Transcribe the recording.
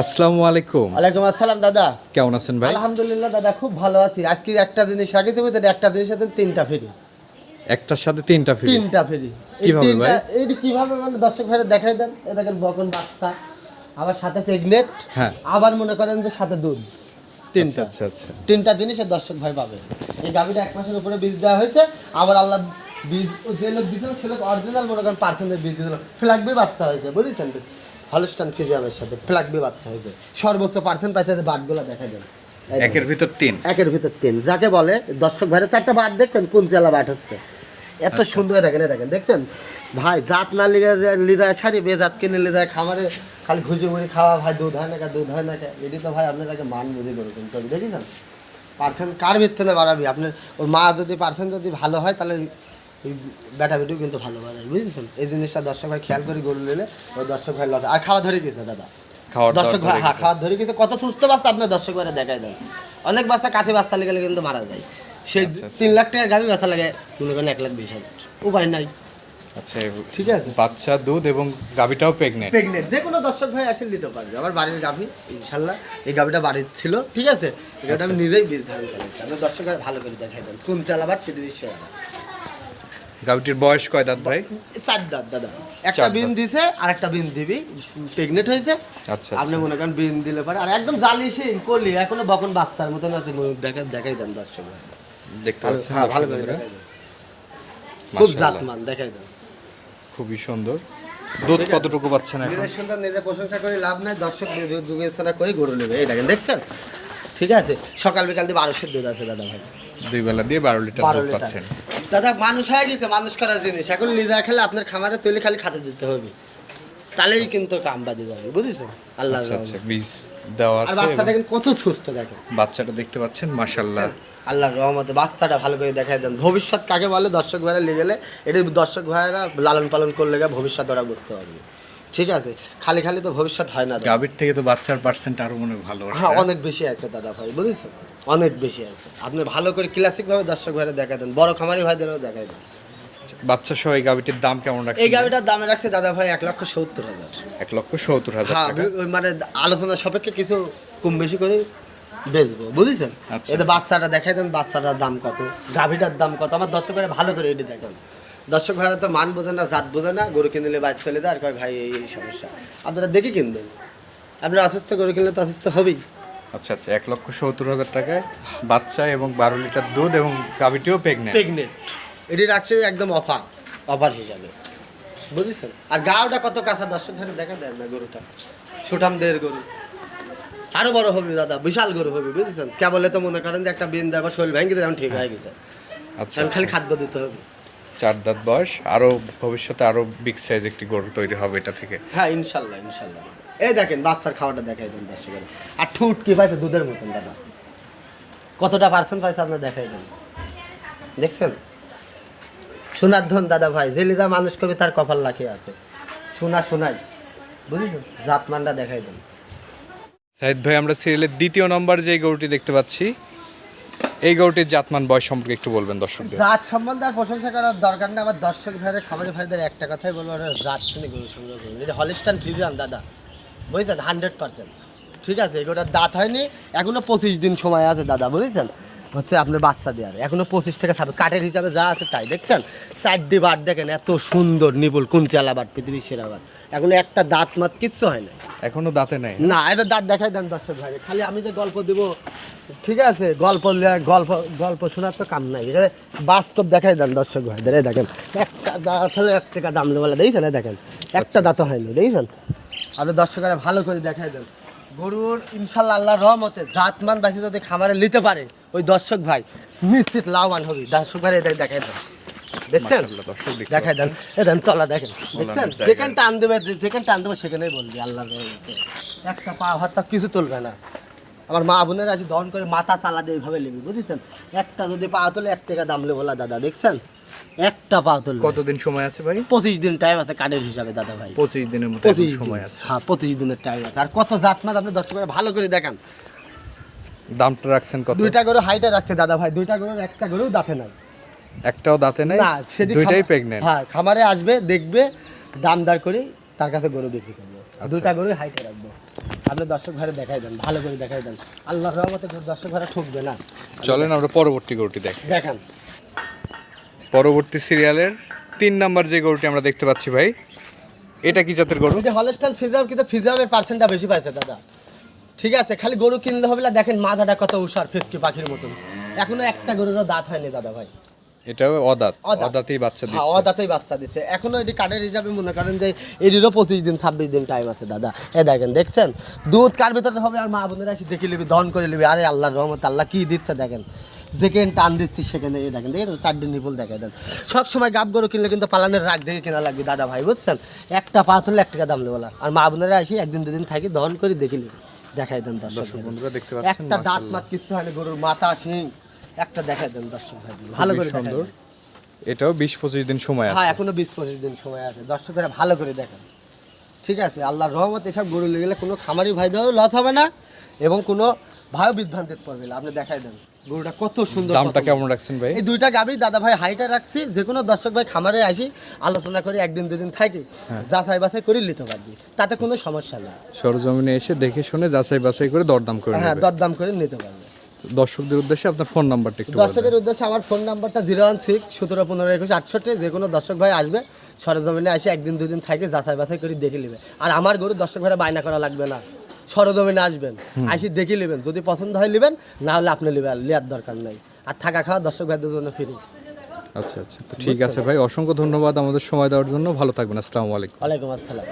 আসসালামু আলাইকুম। ওয়ালাইকুম আসসালাম দাদা। কেমন আছেন ভাই? আলহামদুলিল্লাহ দাদা খুব ভালো আছি। আজকে একটা জিনিস রাখি দেবো একটা জিনিস সাথে তিনটা ফ্রি। একটার সাথে তিনটা ফ্রি? তিনটা ফ্রি। কীভাবে ভাই? এইটি কীভাবে মানে দর্শক ভাইরা দেখাই দেন এ দেখেন বকন বাচ্চা আবার সাথে প্রেগনেট হ্যাঁ। আবার মনে করেন যে সাথে দুধ। তিনটা। আচ্ছা আচ্ছা তিনটা জিনিসের দর্শক ভাই পাবে। এই গাভিটা এক মাসের উপরে বীজ দেওয়া হয়েছে আবার আল্লাহ বীজ যে লোক দিয়েছিল সে লোক অরিজিনাল মনে করেন পার্সেন্টের বীজ দিয়েছিল। ফ্ল্যাগবি বাচ্চা হয়েছে বুঝেছেন? হলস্টান ফিজিয়ামের সাথে ফ্ল্যাগবি বাচ্চা হয়েছে সর্বোচ্চ পার্সেন্ট পাইছে বাটগুলো দেখা দেন একের ভিতর তিন। একের ভিতর তিন। যাকে বলে দর্শক ভাইরা চারটা বাট দেখছেন কোন জেলা বাট হচ্ছে? এত সুন্দর দেখেন দেখেন দেখছেন? ভাই জাত না লিদায় ছাড়ি বে জাত কিনে লিদায় খামারে খালি ঘুষি মুড়ি খাওয়া ভাই দুধ হয় না দুধ হয় না এটি তো ভাই আপনার আগে মান বুঝে করেছেন তো দেখেছেন? পার্সেন্ট কার ভিত্তিতে বাড়াবি? আপনার ওর মা যদি পার্সেন্ট যদি ভালো হয় তাহলে ওই বেটা বেটিও কিন্তু ভালো বাড়ায় বুঝেছেন? এই জিনিসটা দর্শক ভাই খেয়াল করে গরু নিলে ওই দর্শক ভাই লস আর খাওয়া ধরে গেছে দাদা। দর্শক ভাই হ্যাঁ গেছে। খাওয়ার ধরে কিন্তু কত সুস্থ বাচ্চা আপনার দর্শক ভাইরা দেখায় দেন। অনেক বাচ্চা কাছে বাচ্চা লেগে কিন্তু মারা যায়। সেই আচ্ছা, আচ্ছা। তিন লাখ টাকার গাভি বাচ্চা লাগে মনে করেন এক লাখ বিশ হাজার। উপায় নাই। আচ্ছা ঠিক আছে। বাচ্চা দুধ এবং গাভিটাও প্রেগনেন্ট প্রেগনেন্ট যে কোনো দর্শক ভাই আসলে নিতে পারবে। আমার বাড়ির গাভি ইনশাল্লাহ এই গাভিটা বাড়ির ছিল ঠিক আছে? এই গাভিটা আমি নিজেই বীজ ধারণ করেছি। আপনার দর্শক ভাই ভালো করে দেখাই দেন। কোন চালাবার পৃথিবীর সেরা গাভিটির বয়স কয় দাঁত ভাই? চার দাঁত দাদা। একটা বিন দিছে আর একটা বিন দিবি। প্রেগনেন্ট হয়েছে। আচ্ছা আপনি আচ্ছা মনে করেন বিন দিলে পারে আর একদম জালিসি করলি এখনও বকন বাচ্চার মতন আছে। দেখা দেখাই দেন দর্শক। দেখতে পাচ্ছেন হ্যাঁ ভালো করে খুব জাতমান দেখাই দেন। খুবই সুন্দর। দুধ। কতটুকু পাচ্ছেন এখন? সুন্দর নিজে প্রশংসা করে লাভ নাই। দর্শক দুধ বিবেচনা করে গরু নেবে। এই দেখেন দেখছেন? ঠিক আছে। সকাল বিকাল দিয়ে বারোশোর দুধ আছে দাদা ভাই। দুই বেলা দিয়ে বারো লিটার দুধ পাচ্ছেন। দাদা মানুষ হয়ে গেছে মানুষ করার জিনিস। এখন লিদা খেলে আপনার খামারে তৈরি খালি খাতে দিতে হবে। তাহলেই কিন্তু কাম বাজে যাবে বুঝেছেন? আল্লাহ আচ্ছা আচ্ছা বীজ দেওয়া আর বাচ্চা দেখেন কত সুস্থ দেখেন। বাচ্চাটা দেখতে পাচ্ছেন মাশাল্লাহ আল্লাহর রহমতে বাচ্চাটা ভালো করে দেখাই দেন। ভবিষ্যৎ কাকে বলে? দর্শক ভাইরা নিয়ে গেলে এটা দর্শক ভাইরা লালন পালন করলে ভবিষ্যৎ ওরা বুঝতে পারবে। ঠিক আছে খালি খালি তো ভবিষ্যৎ হয় না। গাভির থেকে তো বাচ্চার পার্সেন্ট আরও মনে ভালো হ্যাঁ অনেক বেশি আছে দাদা ভাই বুঝেছেন? অনেক বেশি আছে। আপনি ভালো করে ক্লাসিক ভাবে দর্শক ভাইরা দেখা দেন বড় খামারি ভাইদেরও দেখাই দেন। বাচ্চা সহ এই গাভিটির দাম কেমন রাখছেন? এই গাড়িটার দামে রাখছে দাদা ভাই এক লক্ষ সত্তর হাজার। এক লক্ষ সত্তর হাজার হ্যাঁ মানে আলোচনা সাপেক্ষে কিছু কম বেশি করে বেচবো বুঝেছেন? আচ্ছা। এতে বাচ্চাটা দেখাই দেন বাচ্চাটার দাম কত গাভীটার দাম কত আমার দর্শক ভাইরা ভালো করে এটি দেখেন। দর্শক ভাইরা তো মান বোঝে না জাত বোঝে না গরু কিনলে বাইক চলে দেয় আর কয় ভাই এই এই সমস্যা। আপনারা দেখে কিনবেন। আপনারা অসুস্থ গরু কিনলে তো অসুস্থ হবেই। আচ্ছা আচ্ছা এক লক্ষ সত্তর হাজার টাকায় বাচ্চা এবং বারো লিটার দুধ এবং গাভিটিও প্রেগনেন্ট প্রেগনেন্ট এটি রাখছে একদম অফার অফার হিসাবে। বুঝেছেন? আর গাওটা কত কাঁচা দর্শক ভাইরা দেখা দেয় না গরুটা। সুঠাম দেহের গরু। আরও বড় হবে দাদা বিশাল গরু হবে বুঝেছেন? কেবলে তো মনে করেন যে একটা বিন বা শরীর ভেঙে দেয় ঠিক হয়ে গেছে। আচ্ছা খালি খাদ্য দিতে হবে। চার দাঁত বয়স আরও ভবিষ্যতে আরও বিগ সাইজ একটি গরু তৈরি হবে এটা থেকে। হ্যাঁ ইনশাল্লাহ ইনশাল্লাহ। এই দেখেন বাচ্চার খাওয়াটা দেখাই দেন দর্শকের আর ঠুট কি পাইছে? দুধের মতন দাদা। কতটা পার্সেন্ট পাইছে আপনার দেখাই দেন। দেখছেন? সোনার ধন দাদা ভাই যে লিদা মানুষ করবে তার কপাল লাখে আছে। সোনা সোনাই। বুঝেছেন জাত মানটা দেখাই দেন। সাইদ ভাই আমরা সিরিয়ালের দ্বিতীয় নম্বর যে গরুটি দেখতে পাচ্ছি এই গরুটির জাতমান, বয়স সম্পর্কে একটু বলবেন দর্শকদের। জাত সম্বন্ধে আর প্রশংসা করার দরকার নেই। আমার দর্শক ভাইয়ের খামারি ভাইদের একটা কথাই বলব, ওরা জাত শুনে গরু সংগ্রহ করুন। এটা হলিস্টান ফিজিয়ান দাদা বুঝলেন হান্ড্রেড পার্সেন্ট ঠিক আছে, এই এগুলোর দাঁত হয়নি এখনও পঁচিশ দিন সময় আছে দাদা, বুঝেছেন? হচ্ছে আপনার বাচ্চা দেওয়ার। এখনও পঁচিশ থেকে ছাব্বিশ, কাঠের হিসাবে যা আছে তাই, দেখছেন? চারটি বাট দেখেন, এত সুন্দর নিপুল কুঞ্চালা বাট, পৃথিবীর সেরা বাট। এখনও একটা দাঁত মাত কিচ্ছু হয় না। এখনও দাঁতে নাই। না এটা দাঁত দেখাই দেন দর্শক ভাই। খালি আমি যে গল্প দিব ঠিক আছে? গল্প গল্প গল্প শোনার তো কাম নাই। বাস্তব দেখাই দেন দর্শক ভাই। দেখেন। একটা দাঁত হলে এক টাকা দাম বলে দেখছেন? এই দেখেন। একটা দাঁত হয়নি দেখছেন? আপনি দর্শকেরা ভালো করে দেখাই দেন। গরুর ইনশাল্লাহ আল্লাহ রহমতে জাতমান বাসি যদি খামারে নিতে পারে ওই দর্শক ভাই নিশ্চিত লাভবান হবে। দর্শক ভাই দেখাই দেন। দেখছেন? দেখাই দেন। দেন তলা দেখেন। দেখছেন? যেখানে টান দেবে যেখানে টান দেবে সেখানেই বলবি আল্লাহ একটা পা হাতটা কিছু তুলবে না। আমার মা বোনের আছে দহন করে মাথা তালা দিয়ে এইভাবে লেগে বুঝেছেন? একটা যদি পা তোলে এক টাকা দাম লেবো বলা দাদা দেখছেন? একটা পা তোলে কতদিন সময় আছে ভাই? পঁচিশ দিন টাইম আছে কাঠের হিসাবে দাদা ভাই। পঁচিশ দিনের মতো পঁচিশ সময় আছে। হ্যাঁ পঁচিশ দিনের টাইম আছে। আর কত জাত মাছ আপনি দশ করে ভালো করে দেখান। দামটা রাখছেন কত? দুইটা গরু হাইটে রাখছে দাদা ভাই। দুইটা গরুর একটা গরু দাঁতে নাই। একটাও দাঁতে নাই না সেটি দুইটাই প্রেগনেন্ট হ্যাঁ খামারে আসবে দেখবে দাম দামদার করে তার কাছে গরু বিক্রি করব। আচ্ছা। দুইটা গরু হাইটে রাখব। আপনি দর্শক ভাইরা দেখাই দেন ভালো করে দেখাই দেন। আল্লাহ রহমতে দর্শক ভাইরা ঠকবে না। চলেন আমরা পরবর্তী গরুটি দেখ। দেখান। পরবর্তী সিরিয়ালের তিন নাম্বার যে গরুটি আমরা দেখতে পাচ্ছি ভাই এটা কি জাতের গরু? যে হলস্টাইন ফিজাম কিন্তু ফিজামের পার্সেন্টটা বেশি পাইছে দাদা। ঠিক আছে খালি গরু কিনলে হবে না দেখেন মাথাটা কত উষার ফেসকি পাখির মতন। এখনও একটা গরুরও দাঁত হয়নি দাদা ভাই। এটাও অদাত অদাঁত। অদাতেই বাচ্চা হ্যাঁ দিচ্ছে। অদাতেই বাচ্চা দিচ্ছে। এখনও এটি কার্ডের হিসাবে মনে করেন যে এটিরও পঁচিশ দিন ছাব্বিশ দিন টাইম আছে দাদা। এ দেখেন দেখছেন? দুধ কার ভিতরে হবে আর মা বোনেরা এসে দেখে নিবি দন করে নিবি। আরে আল্লাহর রহমত আল্লাহ কি দিচ্ছে দেখেন? যেখানে টান দিচ্ছি সেখানে এই দেখেন দেখেন চারটে নিপুল দেখে দেন। সব সময় গাব গরু কিনলে কিন্তু পালানের রাগ দেখে কেনা লাগবে দাদা ভাই বুঝছেন? একটা পা তুললে এক টাকা দাম নেবলা আর মা বোনেরা এসে একদিন দুদিন থাকি দহন করে দেখে নিবি দেখাই দেন দর্শক দর্শক বন্ধুরা দেখতে পাচ্ছেন একটা দাঁত। মাত কিছু হয়নি গরুর মাথা শিং একটা দেখাই দেন দর্শক ভাই ভালো করে সুন্দর। এটাও বিশ পঁচিশ দিন সময় আছে। হ্যাঁ এখনও বিশ পঁচিশ দিন সময় আছে। দর্শকেরা ভালো করে দেখেন। ঠিক আছে আল্লাহর রহমত এসব গরু লেগে গেলে কোনো খামারি ভাই দেওয়া লস হবে না এবং কোনো ভাইও বিভ্রান্তিতে পড়বে না আপনি দেখাই দেন গরুটা কত সুন্দর দামটা কেমন রাখছেন ভাই? এই দুইটা গাবি দাদা ভাই হাইটা রাখছি যে কোনো দর্শক ভাই খামারে আসি আলোচনা করে একদিন দুদিন থাকি হ্যাঁ। যাচাই বাছাই করে নিতে পারবি। তাতে কোনো সমস্যা নেই। সরজমিনে এসে দেখে শুনে যাচাই বাছাই করে দরদাম করে হ্যাঁ দরদাম করে নিতে পারবে। দর্শকদের উদ্দেশ্যে আপনার ফোন নাম্বারটা একটু। দর্শকের উদ্দেশ্যে আমার ফোন নাম্বারটা জিরো ওয়ান সিক্স সতেরো পনেরো একুশ আটষট্টি যে কোনো দর্শক ভাই আসবে সরজমিনে আসে একদিন দুদিন থাকে যাচাই বাছাই করে দেখে নেবে। আর আমার গরু দর্শক ভাইরা বায়না করা লাগবে না। সরজমিনে আসবেন আসি দেখে নেবেন। যদি পছন্দ হয় নেবেন না হলে আপনি নেবেন নেওয়ার দরকার নাই। আর থাকা খাওয়া দর্শক ভাইদের জন্য ফ্রি আচ্ছা আচ্ছা। তো ঠিক আছে ভাই অসংখ্য ধন্যবাদ আমাদের সময় দেওয়ার জন্য। ভালো থাকবেন আসসালামু আলাইকুম। ওয়ালাইকুম আসসালাম।